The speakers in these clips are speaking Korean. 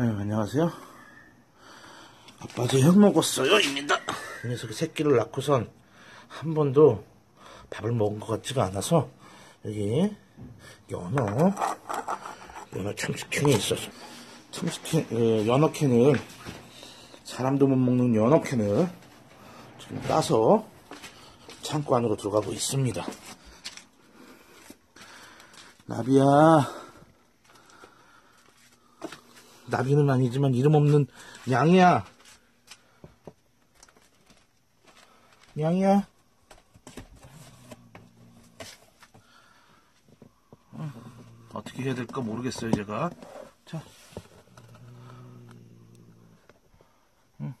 아유, 안녕하세요. 아빠 저녁 먹었어요, 입니다. 이 녀석이 새끼를 낳고선 한 번도 밥을 먹은 것 같지가 않아서 여기 연어, 연어 참치캔이 있어서 참치캔, 예, 연어 캔을 사람도 못 먹는 연어 캔을 지금 따서 창고 안으로 들어가고 있습니다. 나비야, 나비는 아니지만 이름 없는 양이야. 양이야. 어, 어떻게 해야 될까 모르겠어요, 제가. 자. 응.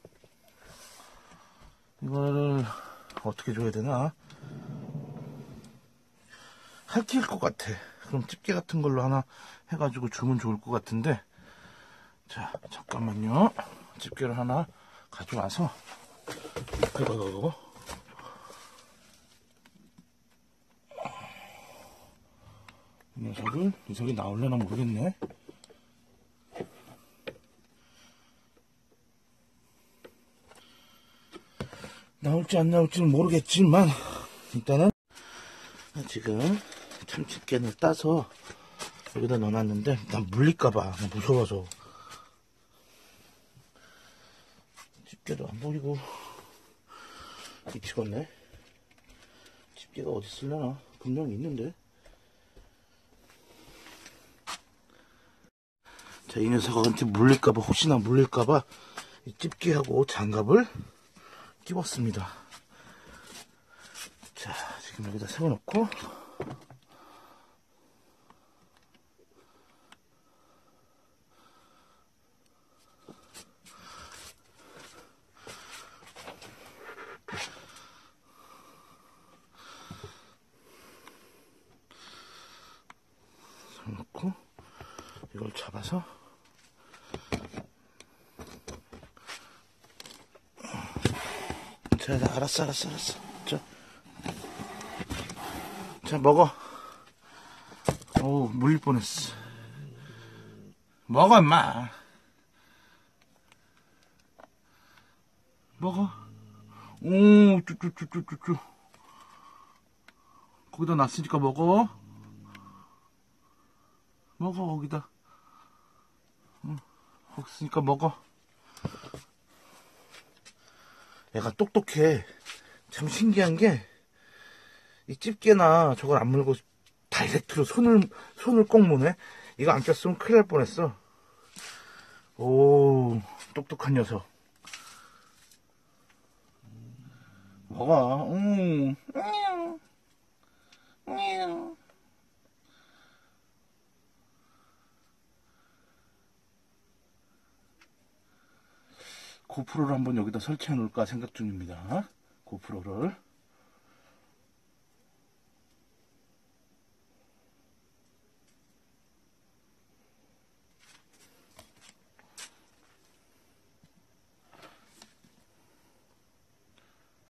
이거를 어떻게 줘야 되나? 할퀴일 것 같아. 그럼 집게 같은 걸로 하나 해가지고 주면 좋을 것 같은데. 자, 잠깐만요. 집게를 하나 가져와서. 이거, 이거, 이거. 이 녀석을, 이 녀석이 나올려나 모르겠네. 나올지 안 나올지는 모르겠지만, 일단은, 지금 참치캔을 따서 여기다 넣어놨는데, 난 물릴까봐, 무서워서. 집게도 안 보이고, 미치겠네. 집게가 어디 있으려나? 분명히 있는데. 자, 이 녀석한테 물릴까봐, 혹시나 물릴까봐, 이 집게하고 장갑을 끼웠습니다. 자, 지금 여기다 세워놓고, 세워놓고, 이걸 잡아서, 자, 자, 알았어, 알았어, 알았어. 자. 자, 먹어. 어우, 물릴 뻔했어. 먹어, 임마. 먹어. 오, 쭈쭈쭈쭈쭈쭈. 거기다 놨으니까 먹어. 먹어, 거기다. 응, 거기 있으니까 먹어. 얘가 똑똑해. 참 신기한 게, 이 집게나 저걸 안 물고 다이렉트로 손을, 손을 꼭 무네? 이거 안 꼈으면 큰일 날 뻔했어. 오, 똑똑한 녀석. 먹어, 응. 고프로를 한번 여기다 설치해 놓을까 생각 중입니다. 고프로를.